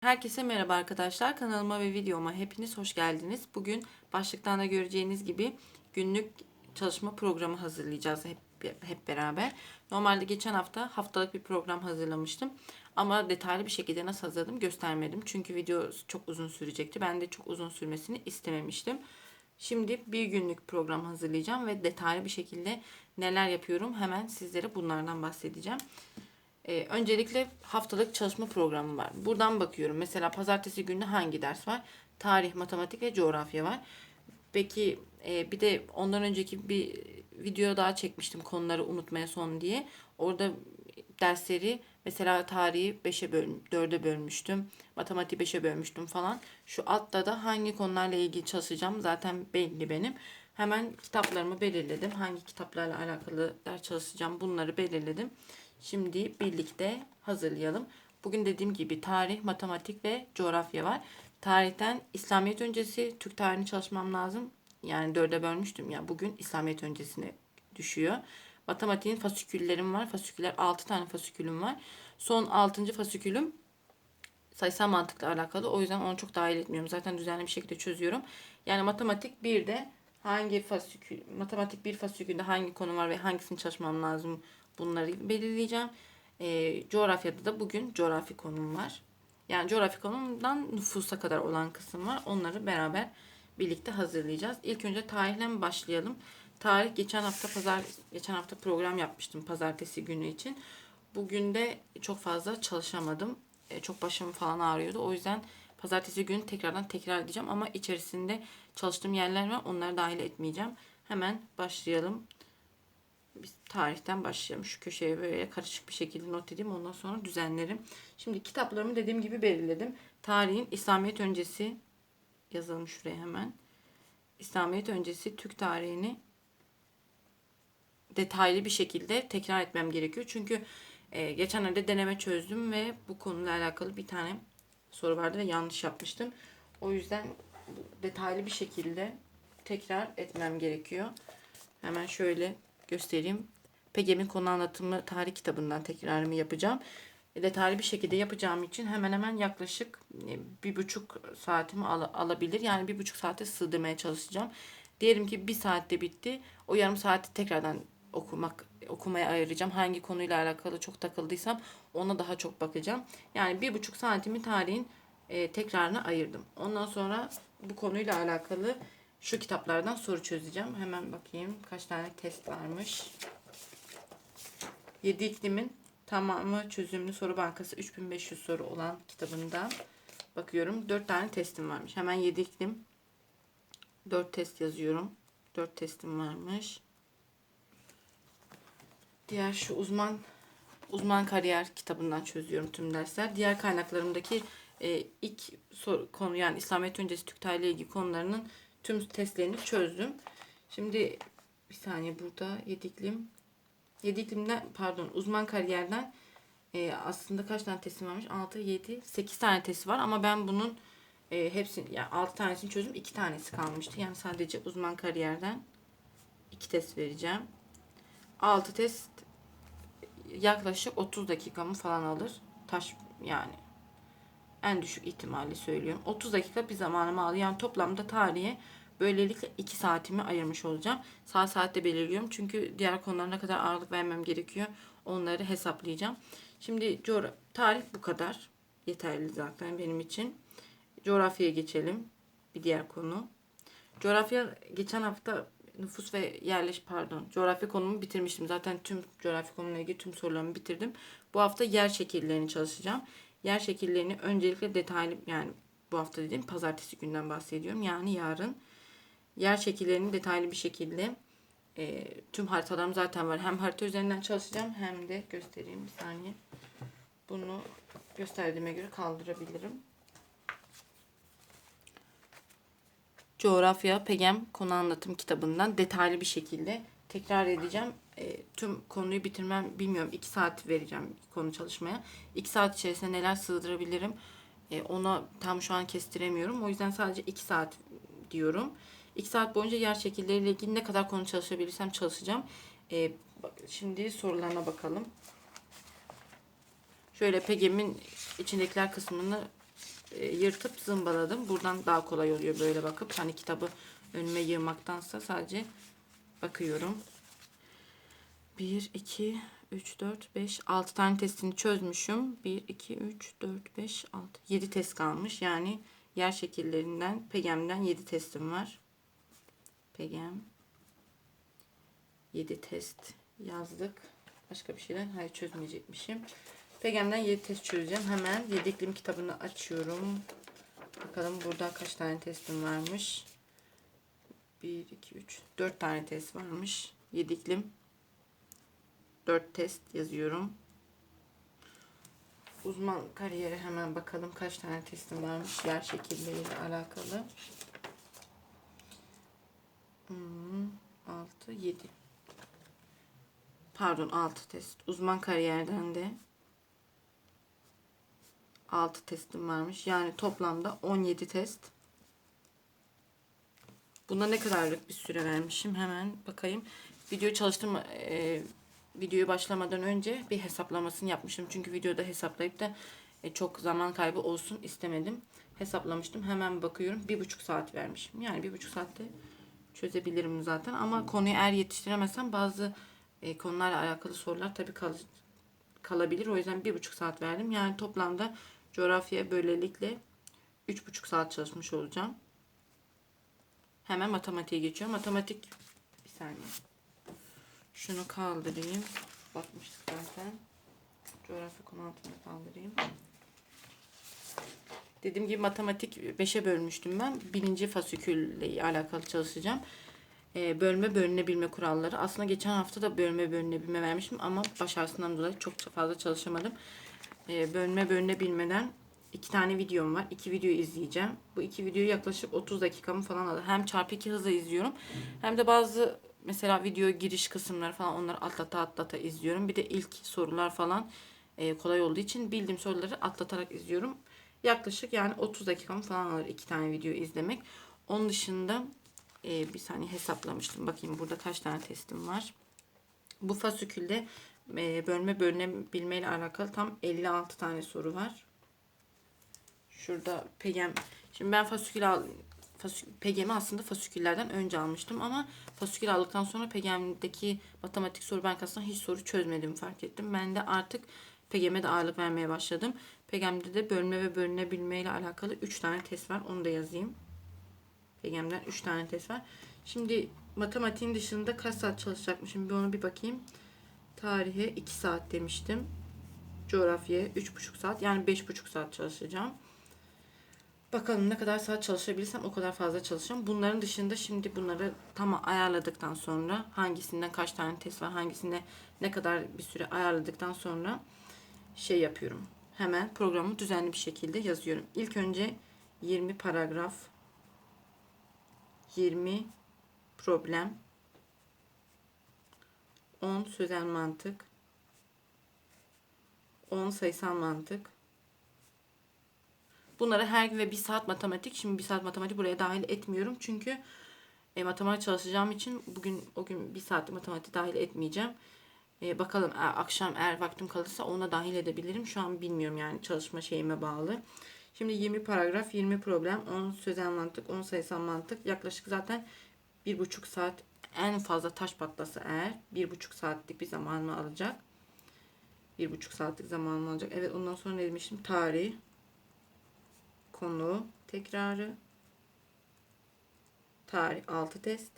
Herkese merhaba arkadaşlar. Kanalıma ve videoma hepiniz hoş geldiniz. Bugün başlıktan da göreceğiniz gibi günlük çalışma programı hazırlayacağız hep, hep beraber. Normalde geçen hafta haftalık bir program hazırlamıştım. Ama detaylı bir şekilde nasıl hazırladım göstermedim. Çünkü video çok uzun sürecekti. Ben de çok uzun sürmesini istememiştim. Şimdi bir günlük program hazırlayacağım ve detaylı bir şekilde neler yapıyorum hemen sizlere bunlardan bahsedeceğim. Ee, öncelikle haftalık çalışma programı var. Buradan bakıyorum. Mesela pazartesi günü hangi ders var? Tarih, matematik ve coğrafya var. Peki e, bir de ondan önceki bir video daha çekmiştim konuları unutmaya son diye. Orada dersleri mesela tarihi 5'e böl 4'e bölmüştüm. Matematiği 5'e bölmüştüm falan. Şu altta da hangi konularla ilgili çalışacağım zaten belli benim. Hemen kitaplarımı belirledim. Hangi kitaplarla alakalı ders çalışacağım bunları belirledim. Şimdi birlikte hazırlayalım. Bugün dediğim gibi tarih, matematik ve coğrafya var. Tarihten İslamiyet öncesi Türk tarihini çalışmam lazım. Yani dörde bölmüştüm ya. Bugün İslamiyet öncesine düşüyor. Matematiğin fasiküllerim var. Fasiküller 6 tane fasikülüm var. Son 6. fasikülüm sayısal mantıkla alakalı. O yüzden onu çok dahil etmiyorum. Zaten düzenli bir şekilde çözüyorum. Yani matematik bir de hangi fasikül, matematik bir fasikülde hangi konu var ve hangisini çalışmam lazım bunları belirleyeceğim. E, coğrafyada da bugün coğrafi konum var. Yani coğrafi konumdan nüfusa kadar olan kısım var. Onları beraber birlikte hazırlayacağız. İlk önce tarihle mi başlayalım? Tarih geçen hafta pazar geçen hafta program yapmıştım pazartesi günü için. Bugün de çok fazla çalışamadım. E, çok başım falan ağrıyordu. O yüzden pazartesi günü tekrardan tekrar edeceğim ama içerisinde çalıştığım yerler var. Onları dahil etmeyeceğim. Hemen başlayalım. Biz tarihten başlayalım. Şu köşeye böyle karışık bir şekilde not edeyim. Ondan sonra düzenlerim. Şimdi kitaplarımı dediğim gibi belirledim. Tarihin İslamiyet öncesi yazalım şuraya hemen. İslamiyet öncesi Türk tarihini detaylı bir şekilde tekrar etmem gerekiyor. Çünkü e, geçenlerde deneme çözdüm ve bu konuyla alakalı bir tane soru vardı ve yanlış yapmıştım. O yüzden detaylı bir şekilde tekrar etmem gerekiyor. Hemen şöyle göstereyim. PGM'in konu anlatımı tarih kitabından tekrarımı yapacağım. E, detaylı bir şekilde yapacağım için hemen hemen yaklaşık e, bir buçuk saatimi al- alabilir. Yani bir buçuk saate sığdırmaya çalışacağım. Diyelim ki bir saatte bitti. O yarım saati tekrardan okumak okumaya ayıracağım. Hangi konuyla alakalı çok takıldıysam ona daha çok bakacağım. Yani bir buçuk saatimi tarihin e, tekrarına ayırdım. Ondan sonra bu konuyla alakalı şu kitaplardan soru çözeceğim. Hemen bakayım kaç tane test varmış. 7 iklimin tamamı çözümlü soru bankası 3500 soru olan kitabından bakıyorum. 4 tane testim varmış. Hemen 7 iklim 4 test yazıyorum. 4 testim varmış. Diğer şu uzman uzman kariyer kitabından çözüyorum tüm dersler. Diğer kaynaklarımdaki e, ilk soru, konu yani İslamiyet öncesi Türk tarihi ilgili konularının tüm testlerini çözdüm. Şimdi bir saniye burada yediklim. Yediklimden pardon uzman kariyerden e, aslında kaç tane testim varmış? 6, 7, 8 tane testi var ama ben bunun e, hepsini yani 6 tanesini çözdüm. 2 tanesi kalmıştı. Yani sadece uzman kariyerden 2 test vereceğim. 6 test yaklaşık 30 dakikamı falan alır. Taş yani en düşük ihtimalle söylüyorum. 30 dakika bir zamanımı aldı. Yani toplamda tarihe böylelikle 2 saatimi ayırmış olacağım. Saat saatte belirliyorum. Çünkü diğer konulara ne kadar ağırlık vermem gerekiyor. Onları hesaplayacağım. Şimdi tarih bu kadar. Yeterli zaten benim için. Coğrafyaya geçelim. Bir diğer konu. Coğrafya geçen hafta nüfus ve yerleş pardon coğrafya konumu bitirmiştim. Zaten tüm coğrafya konumuna ilgili tüm sorularımı bitirdim. Bu hafta yer şekillerini çalışacağım. Yer şekillerini öncelikle detaylı yani bu hafta dediğim pazartesi günden bahsediyorum. Yani yarın yer şekillerini detaylı bir şekilde e, tüm haritalarım zaten var. Hem harita üzerinden çalışacağım hem de göstereyim bir saniye. Bunu gösterdiğime göre kaldırabilirim. Coğrafya Pegem konu anlatım kitabından detaylı bir şekilde tekrar edeceğim. E, tüm konuyu bitirmem bilmiyorum. 2 saat vereceğim konu çalışmaya. 2 saat içerisinde neler sığdırabilirim e, ona tam şu an kestiremiyorum. O yüzden sadece 2 saat diyorum. 2 saat boyunca yer şekilleriyle ilgili ne kadar konu çalışabilirsem çalışacağım. E, bak, şimdi sorularına bakalım. Şöyle PGM'in içindekiler kısmını e, yırtıp zımbaladım. Buradan daha kolay oluyor böyle bakıp. Hani kitabı önüme yığmaktansa sadece bakıyorum. 1, 2, 3, 4, 5, 6 tane testini çözmüşüm. 1, 2, 3, 4, 5, 6. 7 test kalmış. Yani yer şekillerinden, PEGEM'den 7 testim var. PEGEM. 7 test yazdık. Başka bir şeyden hayır çözmeyecekmişim. PEGEM'den 7 test çözeceğim. Hemen yediklim kitabını açıyorum. Bakalım burada kaç tane testim varmış. 1, 2, 3, 4 tane test varmış. Yediklim 4 test yazıyorum. Uzman kariyere hemen bakalım kaç tane testim varmış yer şekilleriyle alakalı. Hmm, 6, 7. Pardon 6 test. Uzman kariyerden de 6 testim varmış. Yani toplamda 17 test. Buna ne kadarlık bir süre vermişim? Hemen bakayım. Video çalıştırma e, videoyu başlamadan önce bir hesaplamasını yapmıştım. Çünkü videoda hesaplayıp da e, çok zaman kaybı olsun istemedim. Hesaplamıştım. Hemen bakıyorum. Bir buçuk saat vermişim. Yani bir buçuk saatte çözebilirim zaten. Ama konuyu eğer yetiştiremezsem bazı e, konularla alakalı sorular tabii kal kalabilir. O yüzden bir buçuk saat verdim. Yani toplamda coğrafya böylelikle üç buçuk saat çalışmış olacağım. Hemen matematiğe geçiyorum. Matematik bir saniye. Şunu kaldırayım. Bakmıştık zaten. Coğrafya konu altını kaldırayım. Dediğim gibi matematik 5'e bölmüştüm ben. Birinci fasikülle alakalı çalışacağım. Ee, bölme bölünebilme kuralları. Aslında geçen hafta da bölme bölünebilme vermiştim ama baş ağrısından dolayı çok fazla çalışamadım. Ee, bölme bölünebilmeden iki tane videom var. İki video izleyeceğim. Bu iki videoyu yaklaşık 30 dakikamı falan alır. Hem çarpı iki hızla izliyorum. Hem de bazı mesela video giriş kısımları falan onları atlata atlata izliyorum. Bir de ilk sorular falan e, kolay olduğu için bildiğim soruları atlatarak izliyorum. Yaklaşık yani 30 dakikamı falan alır iki tane video izlemek. Onun dışında e, bir saniye hesaplamıştım. Bakayım burada kaç tane testim var. Bu fasikülde e, bölme bölünebilme ile alakalı tam 56 tane soru var. Şurada pegem. Şimdi ben fasikül pegemi aslında fasiküllerden önce almıştım ama fasikül aldıktan sonra pegemdeki matematik soru bankasından hiç soru çözmediğimi fark ettim. Ben de artık pegeme de ağırlık vermeye başladım. Pegemde de bölme ve bölünebilme ile alakalı 3 tane test var. Onu da yazayım. Pegem'den 3 tane test var. Şimdi matematiğin dışında kaç saat çalışacakmışım bir onu bir bakayım. Tarihe 2 saat demiştim. Coğrafyaya 3,5 saat yani 5,5 saat çalışacağım. Bakalım ne kadar saat çalışabilirsem o kadar fazla çalışacağım. Bunların dışında şimdi bunları tam ayarladıktan sonra hangisinden kaç tane test var, hangisinde ne kadar bir süre ayarladıktan sonra şey yapıyorum. Hemen programı düzenli bir şekilde yazıyorum. İlk önce 20 paragraf 20 problem 10 sözel mantık 10 sayısal mantık Bunları her gün ve bir saat matematik. Şimdi bir saat matematik buraya dahil etmiyorum. Çünkü e, matematik çalışacağım için bugün o gün bir saat matematik dahil etmeyeceğim. E, bakalım e, akşam eğer vaktim kalırsa ona dahil edebilirim. Şu an bilmiyorum yani çalışma şeyime bağlı. Şimdi 20 paragraf, 20 problem, 10 sözel mantık, 10 sayısal mantık. Yaklaşık zaten bir buçuk saat en fazla taş patlasa eğer bir buçuk saatlik bir zamanımı alacak. Bir buçuk saatlik zamanımı alacak. Evet ondan sonra ne demiştim? Tarih, konu tekrarı tarih 6 test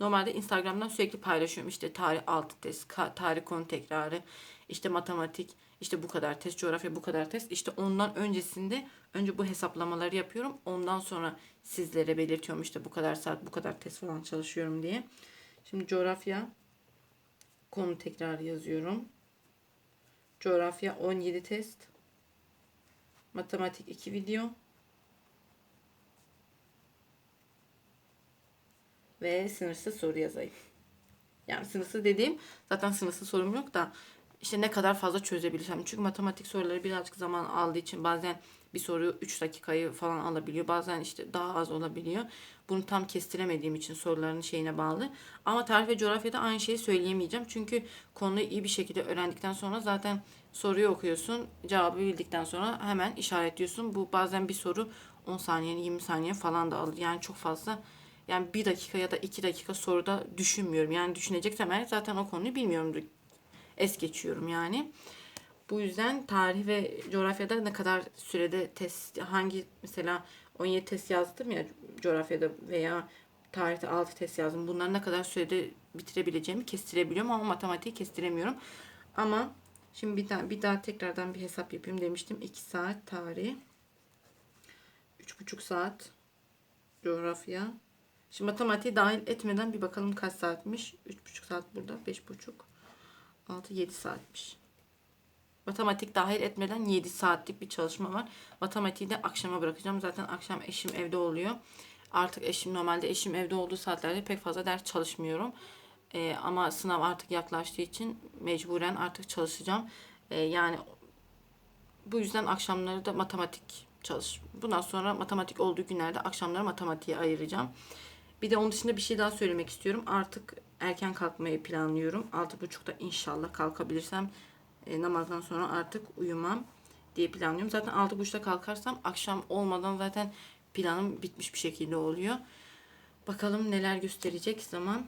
Normalde Instagram'dan sürekli paylaşıyorum işte tarih 6 test, tarih konu tekrarı, işte matematik, işte bu kadar test, coğrafya bu kadar test. İşte ondan öncesinde önce bu hesaplamaları yapıyorum. Ondan sonra sizlere belirtiyorum işte bu kadar saat, bu kadar test falan çalışıyorum diye. Şimdi coğrafya konu tekrarı yazıyorum. Coğrafya 17 test. Matematik 2 video. Ve sınırsız soru yazayım. Yani sınırsız dediğim zaten sınırsız sorum yok da işte ne kadar fazla çözebilirsem. Çünkü matematik soruları birazcık zaman aldığı için bazen bir soru 3 dakikayı falan alabiliyor. Bazen işte daha az olabiliyor. Bunu tam kestiremediğim için soruların şeyine bağlı. Ama tarih ve coğrafyada aynı şeyi söyleyemeyeceğim. Çünkü konuyu iyi bir şekilde öğrendikten sonra zaten Soruyu okuyorsun. Cevabı bildikten sonra hemen işaretliyorsun. Bu bazen bir soru 10 saniye, 20 saniye falan da alır. Yani çok fazla yani bir dakika ya da iki dakika soruda düşünmüyorum. Yani düşüneceksem eğer zaten o konuyu bilmiyorumdur. Es geçiyorum yani. Bu yüzden tarih ve coğrafyada ne kadar sürede test hangi mesela 17 test yazdım ya coğrafyada veya tarihte 6 test yazdım. Bunları ne kadar sürede bitirebileceğimi kestirebiliyorum ama matematiği kestiremiyorum. Ama şimdi bir daha, bir daha tekrardan bir hesap yapayım demiştim. 2 saat tarih. 3,5 saat coğrafya. Şimdi matematiği dahil etmeden bir bakalım kaç saatmiş. 3,5 saat burada. 5,5 6 7 saatmiş. Matematik dahil etmeden 7 saatlik bir çalışma var. Matematiği de akşama bırakacağım. Zaten akşam eşim evde oluyor. Artık eşim normalde eşim evde olduğu saatlerde pek fazla ders çalışmıyorum. Ee, ama sınav artık yaklaştığı için mecburen artık çalışacağım. Ee, yani bu yüzden akşamları da matematik çalış. Bundan sonra matematik olduğu günlerde akşamları matematiğe ayıracağım. Bir de onun dışında bir şey daha söylemek istiyorum. Artık erken kalkmayı planlıyorum. 6.30'da inşallah kalkabilirsem e, namazdan sonra artık uyumam diye planlıyorum. Zaten 6.30'da kalkarsam akşam olmadan zaten planım bitmiş bir şekilde oluyor. Bakalım neler gösterecek zaman.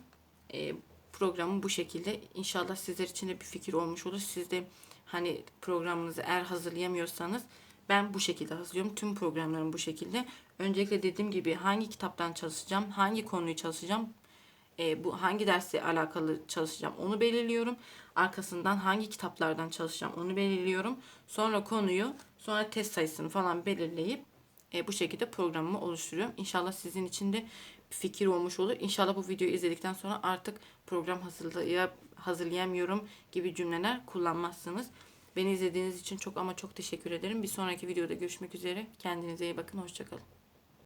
E, programım bu şekilde. İnşallah sizler için de bir fikir olmuş olur. Siz de hani programınızı eğer hazırlayamıyorsanız ben bu şekilde hazırlıyorum. Tüm programlarım bu şekilde. Öncelikle dediğim gibi hangi kitaptan çalışacağım, hangi konuyu çalışacağım, e, bu hangi dersle alakalı çalışacağım onu belirliyorum. Arkasından hangi kitaplardan çalışacağım onu belirliyorum. Sonra konuyu, sonra test sayısını falan belirleyip e, bu şekilde programımı oluşturuyorum. İnşallah sizin için de fikir olmuş olur. İnşallah bu videoyu izledikten sonra artık program hazırlaya, hazırlayamıyorum gibi cümleler kullanmazsınız. Beni izlediğiniz için çok ama çok teşekkür ederim. Bir sonraki videoda görüşmek üzere. Kendinize iyi bakın. Hoşçakalın.